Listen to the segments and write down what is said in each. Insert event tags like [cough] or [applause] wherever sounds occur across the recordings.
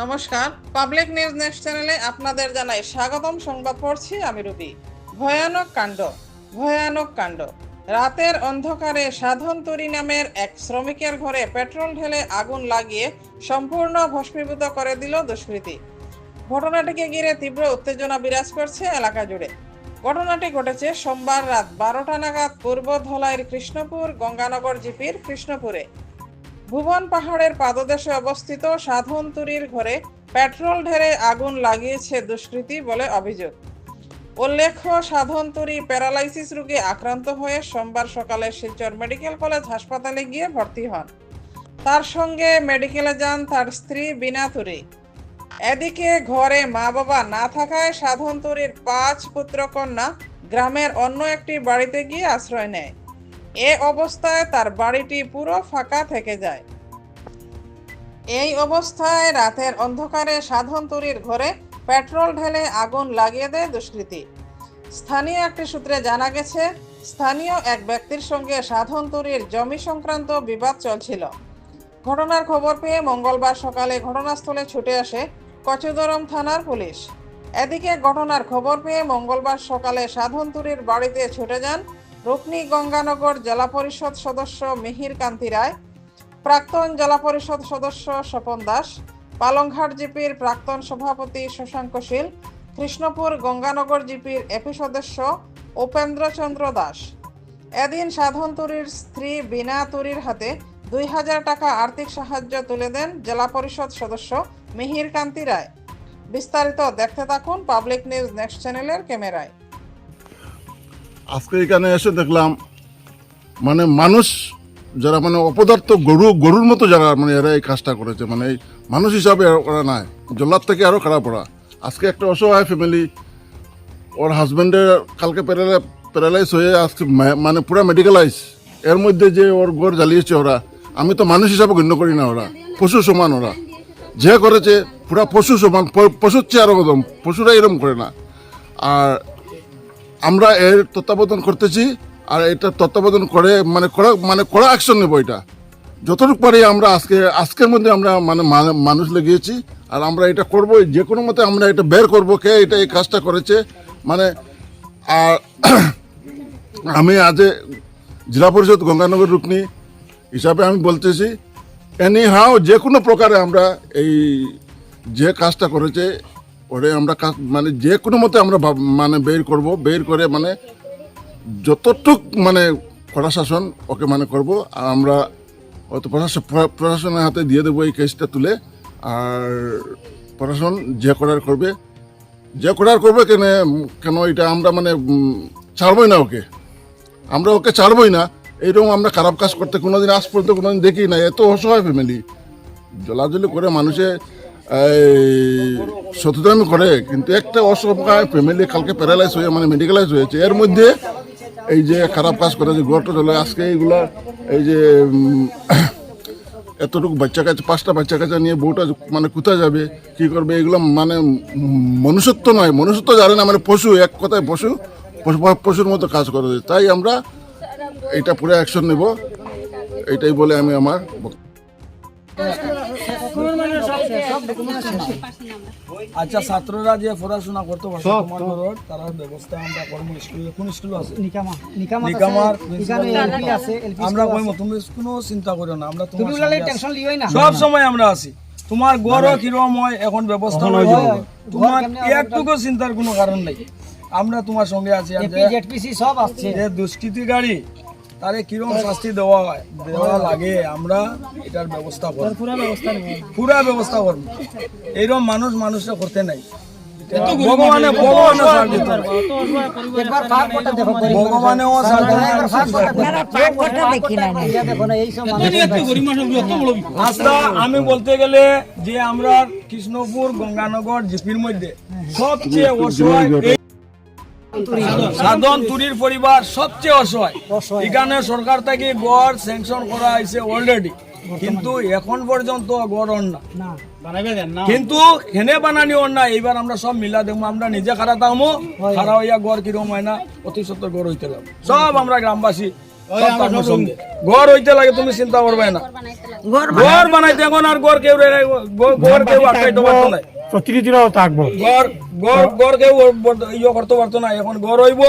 নমস্কার। Public news next চ্যানেলে আপনাদের জানাই স্বাগতম। সংবাদ পড়ছি আমি রুবি। ভয়ানক কাণ্ড ভয়ানক কাণ্ড। রাতের অন্ধকারে সাধন তরি নামের এক শ্রমিকের ঘরে পেট্রোল ঢেলে আগুন লাগিয়ে সম্পূর্ণ ভস্মীভূত করে দিল দুষ্কৃতী। ঘটনাটিকে ঘিরে তীব্র উত্তেজনা বিরাজ করছে এলাকা জুড়ে। ঘটনাটি ঘটেছে সোমবার রাত বারোটা নাগাদ পূর্ব ধলাইয়ের কৃষ্ণপুর গঙ্গানগর জিপির কৃষ্ণপুরে। ভুবন পাহাড়ের পাদদেশে অবস্থিত সাধনতুরির ঘরে পেট্রোল ঢেলে আগুন লাগিয়েছে দুষ্কৃতী বলে অভিযোগ। উল্লেখ্য সাধনতুরি প্যারালাইসিস রোগে আক্রান্ত হয়ে সোমবার সকালে শিলচর মেডিকেল কলেজ হাসপাতালে গিয়ে ভর্তি হন। তার সঙ্গে মেডিকেলে যান তার স্ত্রী বিনা তুরি। এদিকে ঘরে মা বাবা না থাকায় সাধনতুরির পাঁচ পুত্রকন্যা গ্রামের অন্য একটি বাড়িতে গিয়ে আশ্রয় নেয়। এ অবস্থায় তার বাড়িটি পুরো ফাঁকা থেকে যায়। এই অবস্থায় রাতের অন্ধকারে সাধন তরির ঘরে পেট্রোল ঢেলে আগুন লাগিয়ে দেয় দুষ্কৃতী। স্থানীয় একটি সূত্রে জানা গেছে, স্থানীয় এক ব্যক্তির সঙ্গে সাধন তরির জমি সংক্রান্ত বিবাদ চলছিল। ঘটনার খবর পেয়ে মঙ্গলবার সকালে ঘটনাস্থলে ছুটে আসে কচুদরম থানার পুলিশ। এদিকে ঘটনার খবর পেয়ে মঙ্গলবার সকালে সাধনতুরির বাড়িতে ছুটে যান রুকনি গঙ্গানগর জেলা পরিষদ সদস্য মিহির কান্তি রায়, প্রাক্তন জেলা পরিষদ সদস্য স্বপন দাস, পালংঘাট জিপির প্রাক্তন সভাপতি শশাঙ্ক শীল, কৃষ্ণপুর গঙ্গানগর জিপির এপি সদস্য উপেন্দ্র চন্দ্র দাস। এদিন সাধন তুরির স্ত্রী বিনা তুরির হাতে দুই হাজার টাকা আর্থিক সাহায্য তুলে দেন জেলা পরিষদ সদস্য মিহির কান্তি রায়। বিস্তারিত দেখতে থাকুন পাবলিক নিউজ নেক্সট চ্যানেলের ক্যামেরায়। আজকে এখানে এসে দেখলাম মানে মানুষ যারা মানে অপদার্থ গরু, গরুর মতো যারা মানে এরা এই কাজটা করেছে মানে এই মানুষ হিসাবে ওরা নাই। জল্লার থেকে আরও খারাপ ওরা। আজকে একটা অসহায় ফ্যামিলি ওর হাজব্যান্ডের কালকে প্যারালাই প্যারালাইজ হয়ে আজকে মানে পুরো মেডিকেলাইজ এর মধ্যে যে ওর ঘর জ্বালিয়েছে ওরা, আমি তো মানুষ হিসাবে গণ্য করি না ওরা, পশু সমান ওরা। যে করেছে, পুরা পশু সমান পশুর চেয়ে আরও কদম পশুরা এরম করে না। আর আমরা এর তত্ত্বাবধান করতেছি, আর এটা তত্ত্বাবধান করে মানে করা মানে কড়া অ্যাকশন নেব এটা। যতটুকু পারি আমরা আজকে, আজকের মধ্যে আমরা মানে মানুষ লেগিয়েছি আর আমরা এটা করব, যে কোনো মতে আমরা এটা বের করব কে, এটা এই কাজটা করেছে। মানে আর [clears throat] আমি আজ জেলা পরিষদ গঙ্গানগর রুকনি হিসাবে আমি বলতেছি এনি হাও যে কোনো প্রকারে আমরা এই যে কাজটা করেছে, ওরে আমরা কাজ মানে যে কোনো মতে আমরা মানে বের করব, বের করে মানে যতটুক মানে প্রশাসন ওকে মানে করব আর আমরা হয়তো প্রশাসন প্রশাসনের হাতে দিয়ে দেবো এই কেসটা তুলে, আর প্রশাসন যে করার করবে, যে করার করবে কেন কেন এটা আমরা মানে ছাড়বই না ওকে। আমরা ওকে ছাড়বই না। এইরকম আমরা খারাপ কাজ করতে কোনোদিন, আজ পর্যন্ত কোনোদিন দেখি না এত অসহায় ফ্যামিলি জলাজলি করে মানুষে শত্রুতামি করে, কিন্তু একটা অসহায় ফ্যামিলি কালকে প্যারালাইজ হয়ে মানে মেডিকেলাইজ হয়েছে। এর মধ্যে এই যে খারাপ কাজ করে, যে গড়টা চলে আজকে এইগুলা, এই যে এতটুকু বাচ্চা কাছে পাঁচটা বাচ্চা কাছে নিয়ে বউটা মানে কোথায় যাবে, কি করবে, এগুলো মানে মনুষ্যত্ব নয়। মনুষ্যত্ব জানে না মানে পশু, এক কথায় পশু- পশুর মতো কাজ করে। তাই আমরা এটা পুরো অ্যাকশন নেব। এটাই বলে আমি আমার আচ্ছা ছাত্ররা যে পড়াশোনা করতে পারছে তোমার ঘরত তার ব্যবস্থা আমরা কর্ম স্কুলে কোন স্কুল আছে? নিকামা। নিকামা নিকামার এলপি আছে। এলপি আমরা কইম তুমি কোনো চিন্তা করো না আমরা তুমি তোমার বলে টেনশন লিওই না। সব সময় আমরা আছি। তোমার গড় কিরম এখন ব্যবস্থা হয়ে যাবে। তোমার একটুকু চিন্তার কোনো কারণ নাই। আমরা তোমার সঙ্গে আছি। আর জেডপিসি সব আসছে। যে দুষ্কৃতিকারী তারে কিরম শাস্তি দেওয়া দেওয়া লাগে আমরা এটার ব্যবস্থা করব। পুরো ব্যবস্থা পুরা ব্যবস্থা করব। এইরকম মানুষ মানুষরা করতে নাই। ভগবানে ভগবানে সার দিতে সার আমি বলতে গেলে যে আমরা কৃষ্ণপুর গঙ্গানগর জিপির মধ্যে সবচেয়ে অসহায় সাধন তুরির পরিবার সবচেয়ে অসহায়। এখানে সরকার থেকে গড় স্যাংশন করা হয়েছে অলরেডি কিন্তু এখন পর্যন্ত গড় না। না। কিন্তু হেনে বানানি না এইবার আমরা সব মিলা দেবো আমরা নিজে খারা থাকব খারা হইয়া গড় কিরম হয় না অতি সত্তর গড় হইতে লাগবে সব আমরা গ্রামবাসী সব গড় হইতে লাগে তুমি চিন্তা করবে না। গড় বানাইতে এখন আর গড় কেউ গড় কেউ আটকাইতে পারতো না। প্রতিনিধিরাও থাকব। গড় গড় গড় কেউ ইয়ে করতে পারতো না এখন গড় হইব।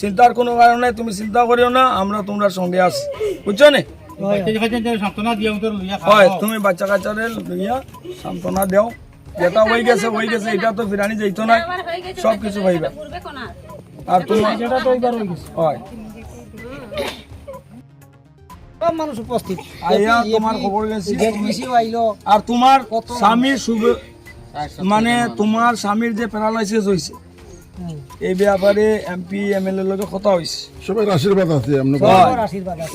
চিন্তার কোনো কারণ নাই তুমি চিন্তা করিও না আমরা তোমরা সঙ্গে আছি। বুঝছ নে? হয় তুমি বাচ্চা কাচ্চারে লইয়া সান্ত্বনা দেও। যেটা হয়ে গেছে হয়ে গেছে এটা তো ফিরানি যাইতো না। সব কিছু হইবে। আর তোমার যেটা তো এইবার হয়ে গেছে। হয়। মানুষ উপস্থিত। আইয়া তোমার খবর গেছি আর তোমার স্বামীর শুভ মানে তোমার স্বামীর যে প্যারালাইসিস হয়েছে এই ব্যাপারে এমপি এমএলএ লোকে কথা হয়েছে সবাই আশীর্বাদ আছে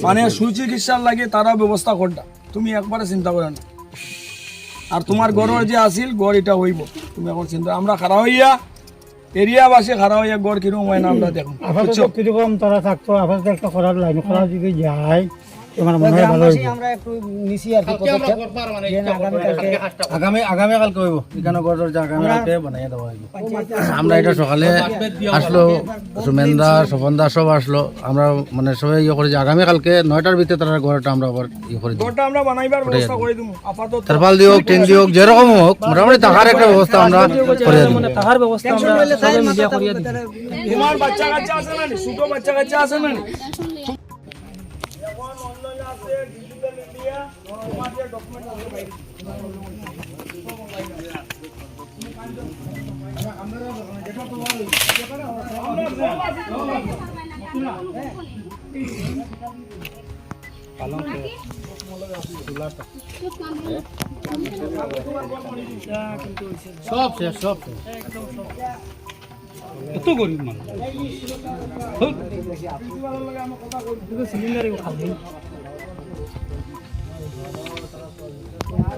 মানে সুচিকিৎসার লাগে তারা ব্যবস্থা করটা। তুমি একবারে চিন্তা করে না। আর তোমার গড়ের যে আসিল গড় এটা হইব। তুমি এখন চিন্তা আমরা খারাপ হইয়া এরিয়াবাসী খারাপ হইয়া গড় কীরকম হয় না আমরা দেখুন। কীরকম তারা থাকতো আপাতত একটা করার লাইন করা যদি যায়। তোমার মনে হয় ভালো আমরা একটু নিছি আর কি পদক্ষেপ। যে না আগামীকালকে আগামী আগামীকালকে হইব। এখানে গড়ের যে আগামীকালকে বানাইয়া দেওয়া হইব। আমরা এটা সকালে আসলো সুমেন্দা স্বপনদা সব আসলো। আমরা মানে সবাই ইয়ে করি যে আগামীকালকে নয়টার ভিতরে তারা ঘরটা আমরা আবার ইয়ে করে দিই। গড়টা আমরা বানাইবার ব্যবস্থা করে দিব আপাতত তারপাল হোক টেন হোক যেরকম হোক মোটামুটি থাকার একটা ব্যবস্থা আমরা করে দিই। টেনশন লইলে তাই মাথা করিয়া দিই তোমার বাচ্চা কাচ্চা আছে না ছোট বাচ্চা কাচ্চা আছে না? সব শেষ সব শেষ। মই উঠাইছি কত দেউতা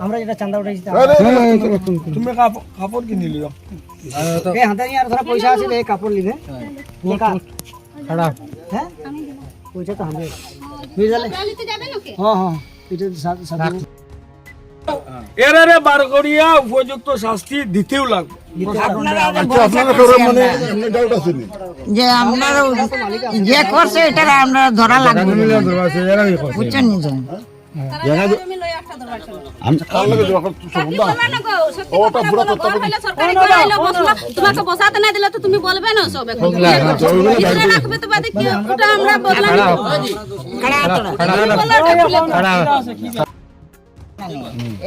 আমরা যেটা চান্দা উঠাইছি তা- তুমি কাপ- কাপড় কিনি লিও আর ধরা পয়সা আছে এই কাপড় লিবে খারাপ হ্যাঁ? পয়সা তো হ্যাঁ হ্যাঁ। এটা সা- সাথে এর এর বার করিয়া উপযুক্ত শাস্তি দিতেও লাগবে। আচ্ছা আপনারা মানে যে করছে এটা আমরা ধরা লাগবে বুঝছেন তোমাকে বসাতে না দিলে তো তুমি বলবে না সব রাখবে তো বাদে কি ওটা আমরা বদলা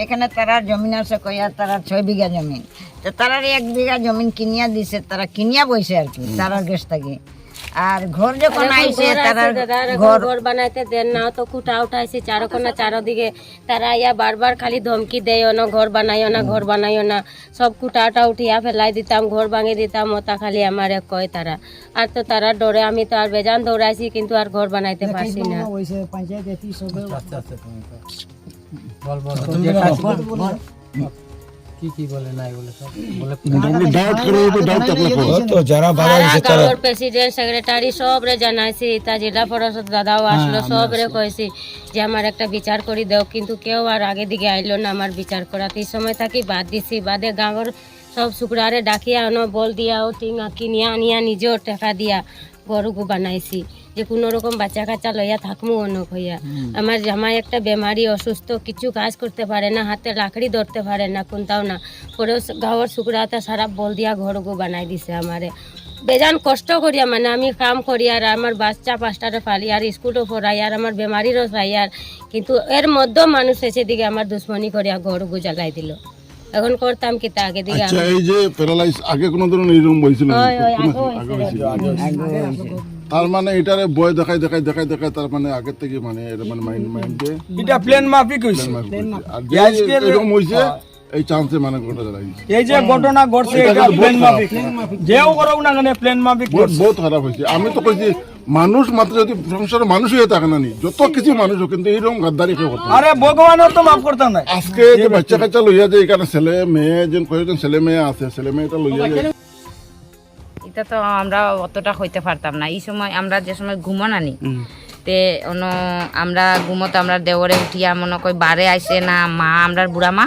এখানে তারা জমিন আছে কইয়া তারার ছয় বিঘা জমিন তো তারার এক বিঘা জমিন কিনিয়া দিছে তারা কিনিয়া বইছে আর কি তারার গেছ থাকি। আর ঘর যখন আইছে তারার ঘর ঘর বানাইতে দেন না তো খুঁটা উঠাইছি চারোখানা চারোদিকে। তারা ইয়া বারবার খালি ধমকি দেয় না ঘর বানাইও না ঘর বানাইও না। সব খুঁটাটা উঠিয়া ফেলাই দিতাম ঘর ভাঙে দিতাম ওটা খালি আমারে কয় তারা। আর তো তারা ডরে আমি তো আর বেজান দৌড়াইছি কিন্তু আর ঘর বানাইতে পারছি না। কি কি বলে না এগুলো সব বলে ডাউট করে ডাউট আপনার কাগর প্রেসিডেন্ট সেক্রেটারি সব রে জানাইছি তা জেলা পরিষদ দাদাও আসলো সব রে কইছি যে আমার একটা বিচার করি দাও কিন্তু কেউ আর আগে দিকে আইলো না আমার বিচার করাতে এই সময় থাকি বাদ দিছি বাদে গাঁৱৰ সব শুক্রারে ডাকিয়া আনো বল দিয়া ও টিং কিনিয়া আনিয়া নিজেও টাকা দিয়া গরুকু বানাইছি যে কোনো রকম বাচ্চা কাচ্চা লইয়া থাকমু অনক হইয়া। আমার জামাই একটা বেমারি অসুস্থ কিছু কাজ করতে পারে না হাতে লাকড়ি ধরতে পারে না কোনটাও না। পরে গাঁৱৰ শুক্রাতে সারা বল দিয়া ঘরকু বানাই দিছে আমারে। বেজান কষ্ট করিয়া মানে আমি কাম করি আর আমার বাচ্চা পাঁচটারে পালি আর স্কুলও পড়াই আর আমার বেমারিরও চাই আর। কিন্তু এর মধ্যেও মানুষ এসে দিকে আমার দুশ্মনী করিয়া ঘরকু জ্বালাই দিল। এখন করতাম কি তা আগে দিকে আচ্ছা এই যে প্যারালাইজ আগে কোনো ধরনের এরকম হয়েছিল হয়, হয়, আগে তার মানে এটারে বয় দেখাই দেখাই দেখাই দেখাই তার মানে আগের থেকে মানে এটা মানে মাইন্ড মাইন্ডে এটা প্লেন মাফিক হয়েছে আর যে এরকম হয়েছে এই চান্সে মানে ঘটে দাঁড়াইছে এই যে ঘটনা ঘটছে এটা মাফিক। যেও করো না কেন মাফিক বহুত খারাপ হয়েছে। আমি তো কইছি মানুষ মাত্র যদি সংসারে মানুষ হয়ে থাকে না নি যত কিছু মানুষ হোক কিন্তু এইরকম গাদ্দারি কেউ করতে। আরে ভগবানের তো মাফ করতাম না আজকে যে বাচ্চা কাচ্চা লইয়া যে এখানে ছেলে মেয়ে যে কয়েকজন ছেলে মেয়ে আছে ছেলে মেয়েটা লইয়া যায় এটা তো আমরা অতটা হইতে পারতাম না। এই সময় আমরা যে সময় ঘুমন আনি তে অন আমরা ঘুমত আমরা দেওরে উঠিয়া মনে কই বারে আইসে না মা আমরা বুড়া মা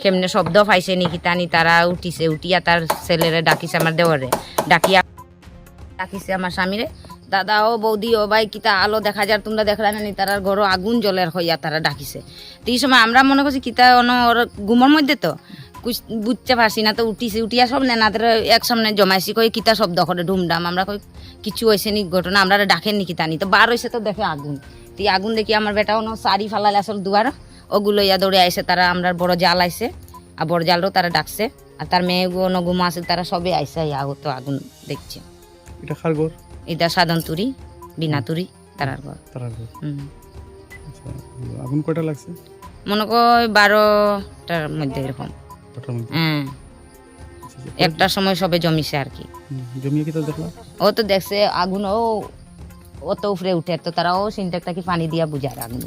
কেমনে শব্দ পাইছে নাকি তানি তারা উঠিছে উঠিয়া তার ছেলেরে ডাকিছে আমার দেওরে ডাকিয়া ডাকিছে আমার স্বামীরে দাদা ও বৌদি ও ভাই কিতা আলো দেখা যার তোমরা দেখলা না তারা ঘর আগুন জলের হইয়া তারা ডাকিছে। তো এই সময় আমরা মনে করছি কিতা অন ওর ঘুমোর মধ্যে তো বুঝতে পারছি না তো উঠিছে উঠিয়া সব নেনাদের এক সামনে জমাইছি কই কিতা শব্দ করে ধুমধাম আমরা কই কিছু হয়েছে নি ঘটনা আমরা ডাকেন নি কিতা নি তো বার হয়েছে তো দেখে আগুন তো আগুন দেখি আমার বেটা অন শাড়ি ফালালে আসল দুয়ার ওগুলো ইয়া দৌড়ে আইসে তারা আমরা বড় জাল আইসে আর বড় জালও তারা ডাকছে আর তার মেয়ে নগুমা আছে তারা সবে আইসে ইয়া তো আগুন দেখছে এটা খার ঘর এটা সাধন তুরি বিনা তুরি তারার ঘর তারা ঘর হুম। আচ্ছা আগুন কয়টা লাগছে মনে কর বারোটার মধ্যে এরকম মধ্যে? হ্যাঁ একটার সময় সবে জমিছে আর কি। জমিয়ে কি তো দেখলা? ও তো দেখছে আগুন ও অত উপরে উঠে তো তারা ও সিনটেকটা কি পানি দিয়া বুঝায় আগুন?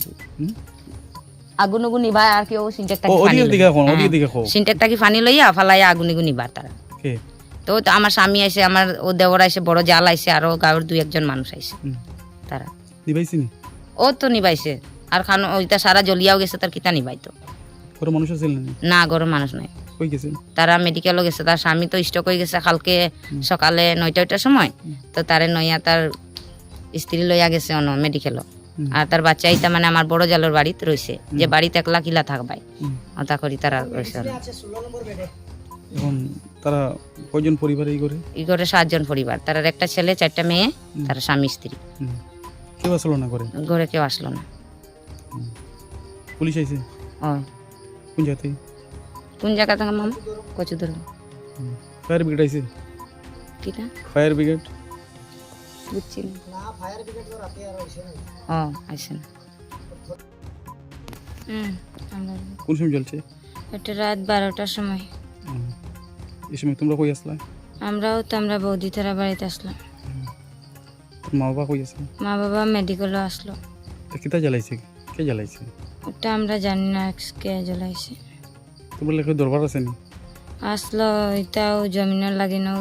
আগুন উগুন নিভায় আর কি ও সিনটেকটা ও কি পানি দিকে কোন ওদিকে দিকে কো সিনটেকটা কি পানি লইয়া ফালাইয়া আগুন এগুন নিবার তারা। কে? তো তো আমার স্বামী আইসে আমার ও দেওর আইছে বড় জাল আইসে আরও গাঁয়ের দুই একজন মানুষ আইছে। তারা। নিবাইছি নি? ও তো নিবাইছে আর খান ওইটা সারা জ্বলিয়াও গেছে তার কিতা নিবাইতো কোনো মানুষ আছে না না গরম মানুষ নাই। কই গেছে। তারা মেডিকেলও গেছে তার স্বামী তো স্টক হয়ে গেছে কালকে সকালে নয়টা ওইটার সময়। তো তারে নইয়া তার স্ত্রী লইয়া গেছে অন মেডিকেলও আর তার বাচ্চা ইটা মানে আমার বড় জালের বাড়িতে রয়েছে যে বাড়িতে একলা কিলা থাকবাই। ওটা করি তারা রয়েছে তারা কয়জন পরিবার এই করে ই করে সাতজন পরিবার তার একটা ছেলে চারটা মেয়ে তার স্বামী স্ত্রী কেউ আসলো না করে ঘরে কেউ আসলো না। পুলিশ আইছে ও কোন থেকে কোন জায়গা থেকে মামা? কচু ধরো ফায়ার ব্রিগেড আইছে? কিটা? Fire brigade. বুঝছি না। ফায়ার ব্রিগেড তো রাতে আর আসে না ও আইসেন হুম আমরা কোন সময় চলছে? এটা রাত বারোটার সময়। এই সময় তোমরা কই আসলা? আমরাও তো আমরা বৌদি তারা বাড়িতে আসলাম। মা বাবা কই আছে? মা বাবা মেডিকেলও আসলো। কিতা জ্বালাইছে? কে জ্বালাইছে? ওটা আমরা জানি না কে জ্বলাইছে। তোমরা লেখে দরবার আছে নি? আসলো এটাও জমিনের লাগিনো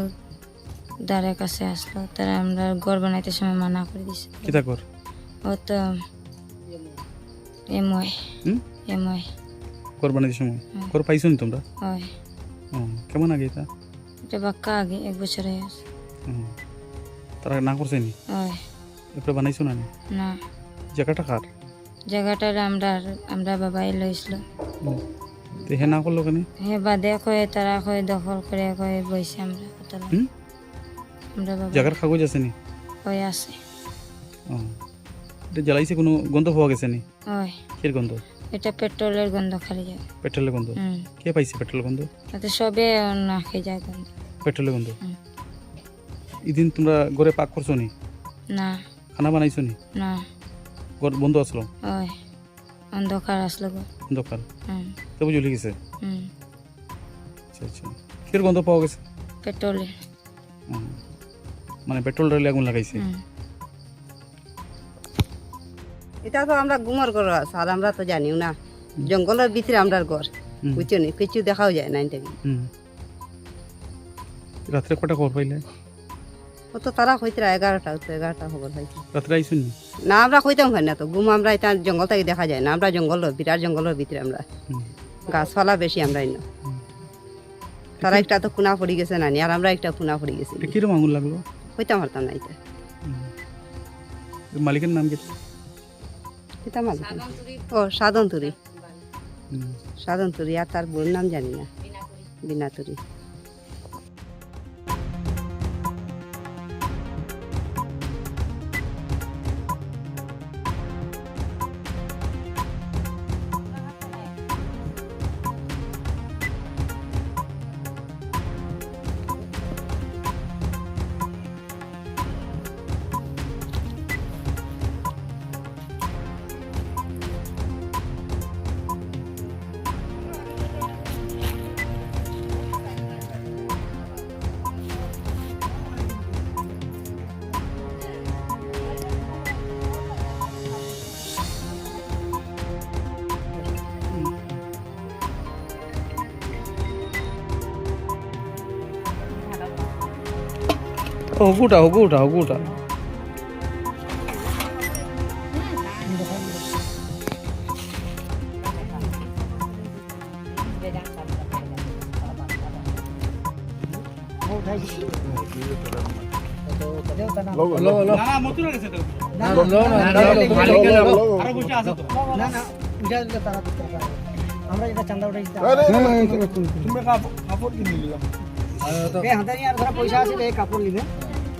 দ্বারের কাছে আসলো। তারা আমরা ঘর বানাইতে সময় মানা করে দিছে। কিতা কর ও তো এমওয়াই। এমওয়াই। ঘর বানাইতে সময়? ঘর পাইছো নি তোমরা? হয়। কেমন আগে এটা? এটা বাক্কা আগে এক বছর হয়ে আছে তারা না করছে নি? হয়। এরপরে বানাইছো না না? জায়গাটা কার? জায়গাটা আমরা আমরা বাবাই লইছিল। হুম। তো হে না করল কেন? হে বাদে কয়ে তারা কয়ে দখল করে কয়ে বইছে আমরা কতলা আমরা বাবা। জায়গার কাগজ আছে নি? কয়ে আছে। ও। এটা জ্বালাইছে কোনো গন্ধ পাওয়া গেছে নি? হয়। কির গন্ধ? এটা পেট্রোলের গন্ধ খালি যায়। পেট্রোলের গন্ধ? কে পাইছে পেট্রোলের গন্ধ? তাতে সবে নাকে যায় গন্ধ। পেট্রোলের গন্ধ। এদিন তোমরা ঘরে পাক করছ নি? না। খানা বানাইছো নি? না। ঘর বন্ধ আসলো হয়। অন্ধকার আসলো অন্ধকার হুম তবু জ্বলে গেছে। হুম। আচ্ছা আচ্ছা। কির গন্ধ পাওয়া গেছে? পেট্রোলের ও, মানে পেট্রোল রেলে আগুন লাগাইছে। এটা তো আমরা গুমর ঘর আর আমরা তো জানিও না। জঙ্গলের ভিতরে আমরা ঘর। বুঝছ নি? কিছু দেখাও যায় না হুম। রাত্রে কটা খবর পাইলে? ও তো তারা হইতে এগারোটা তো এগারোটা খবর হয়েছে রাত্রে আইসুন নি? না আমরা কইতাম হয় না তো। গুম আমরা এটা জঙ্গল থেকে দেখা যায় না। আমরা জঙ্গল বিরাট জঙ্গলের ভিতরে আমরা। গাছপালা বেশি আমরা এনে তারা একটা তো কুনা পড়ে গেছে নানি আর আমরা একটা কুনা পড়ে গেছি। কীরকম কিরম আগুন লাগল? হইতে পারতাম না এটা। মালিকের নাম কি? এটা মালিক। ও সাধন তুরি। সাধন তুরি আর তার বোন নাম জানি না। বিনা তুরি না উঠা দিলে তারা দিতে পারে আমরা এটা চান্দা উঠাইছি তুমি কাপড় কিনে নিলাম পয়সা আছে কাপড় নিবে